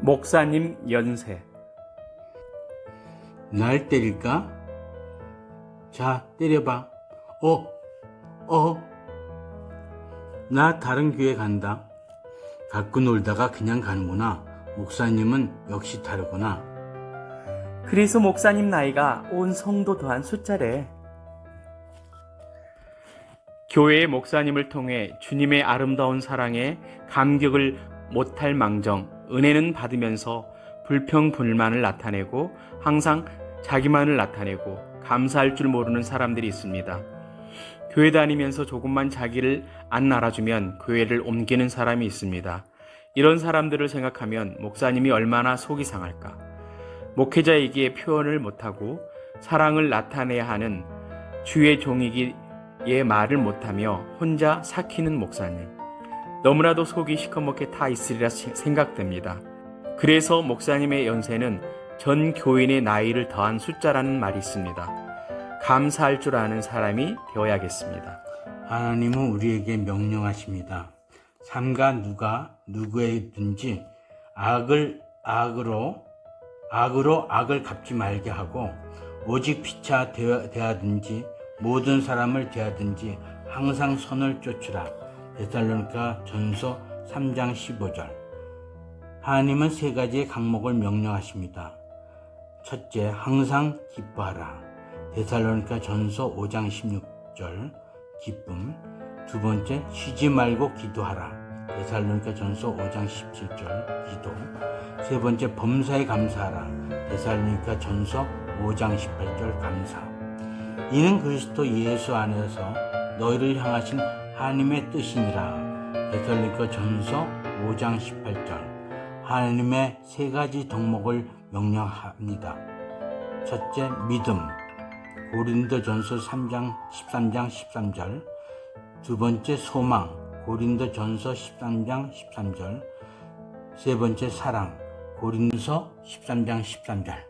목사님 연세 날 때릴까? 자, 때려봐. 어, 어. 나 다른 교회 간다. 갖고 놀다가 그냥 가는구나. 목사님은 역시 다르구나. 그래서 목사님 나이가 온 성도 더한 숫자래. 교회의 목사님을 통해 주님의 아름다운 사랑에 감격을 못할 망정, 은혜는 받으면서 불평 불만을 나타내고 항상 자기만을 나타내고 감사할 줄 모르는 사람들이 있습니다. 교회 다니면서 조금만 자기를 안 알아주면 교회를 옮기는 사람이 있습니다. 이런 사람들을 생각하면 목사님이 얼마나 속이 상할까. 목회자에게 표현을 못하고 사랑을 나타내야 하는 주의 종이기에 말을 못하며 혼자 삭히는 목사님. 너무나도 속이 시커멓게 타 있으리라 생각됩니다. 그래서 목사님의 연세는 전 교인의 나이를 더한 숫자라는 말이 있습니다. 감사할 줄 아는 사람이 되어야겠습니다. 하나님은 우리에게 명령하십니다. 삼가 누가 누구에든지 악을 악으로 악으로 악을 갚지 말게 하고 오직 피차 대하- 대하든지 모든 사람을 대하든지 항상 선을 쫓으라. 데살로니가 전서 3장 15절. 하나님은 세 가지의 강목을 명령하십니다. 첫째, 항상 기뻐하라. 데살로니가 전서 5장 16절 기쁨. 두 번째, 쉬지 말고 기도하라. 데살로니가 전서 5장 17절 기도. 세 번째, 범사에 감사하라. 데살로니가 전서 5장 18절 감사. 이는 그리스도 예수 안에서 너희를 향하신 하나님의 뜻이니라. 데살로니가 전서 5장 18절. 하나님의 세 가지 덕목을 명령합니다. 첫째, 믿음. 고린도 전서 3장 13장 13절. 두 번째, 소망. 고린도 전서 13장 13절. 세 번째, 사랑. 고린도서 13장 13절.